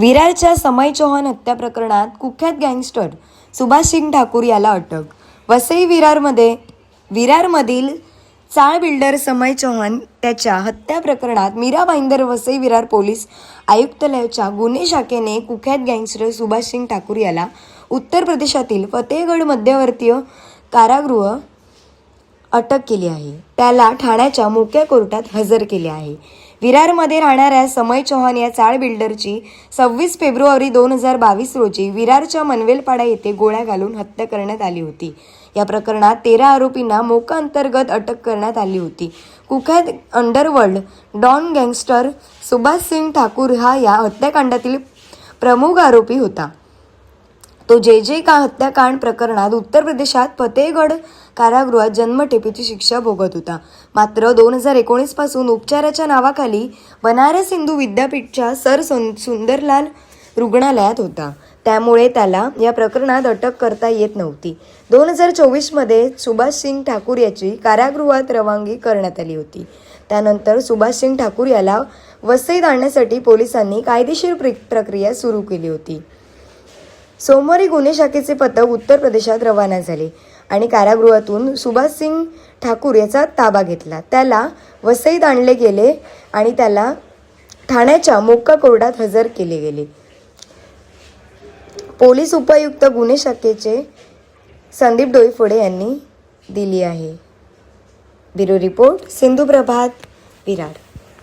विरारच्या समय चौहान हत्या प्रकरणात कुख्यात गँगस्टर सुभाष सिंग ठाकूर याला अटक. वसई विरारमध्ये विरारमधील चाळ बिल्डर समय चौहान त्याच्या हत्या प्रकरणात मीरा भाईंदर वसई विरार पोलीस आयुक्तालयाच्या गुन्हे शाखेने कुख्यात गँगस्टर सुभाष सिंग ठाकूर याला उत्तर प्रदेशातील फतेहगड मध्यवर्तीय कारागृह अटक केली आहे. त्याला ठाण्याच्या मोक्या कोर्टात हजर केले आहे. विरारमध्ये राहणाऱ्या समय चौहान या चाळ बिल्डरची सव्वीस फेब्रुवारी दोन हजार बावीस रोजी विरारच्या मनवेलपाडा येथे गोळ्या घालून हत्या करण्यात आली होती. या प्रकरणात तेरा आरोपींना मोका अंतर्गत अटक करण्यात आली होती. कुख्यात underworld don gangster Subhash Singh Thakur हा या हत्याकांडातील प्रमुख आरोपी होता. तो जे जे का हत्याकांड प्रकरणात उत्तर प्रदेशात फतेहगड कारागृहात जन्मठेपेची शिक्षा भोगत होता. मात्र दोन हजार एकोणीसपासून उपचाराच्या नावाखाली बनारस हिंदू विद्यापीठच्या सर सुं सुंदरलाल रुग्णालयात होता. त्यामुळे त्याला या प्रकरणात अटक करता येत नव्हती. दोन हजार चोवीसमध्ये सुभाष सिंग ठाकूर याची कारागृहात रवानगी करण्यात आली होती. त्यानंतर सुभाष सिंग ठाकूर याला वसईत आणण्यासाठी पोलिसांनी कायदेशीर प्र प्रक्रिया सुरू केली होती. सोमवारी गुन्हे शाखेचे पथक उत्तर प्रदेशात रवाना झाले आणि कारागृहातून सुभाष सिंग ठाकूर याचा ताबा घेतला. त्याला वसईत आणले गेले आणि त्याला ठाण्याच्या मोक्का कोर्टात हजर केले गेले. पोलीस उपायुक्त गुन्हे शाखेचे संदीप डोईफोडे यांनी दिली आहे. Bureau report Sindhu Prabhat Virar.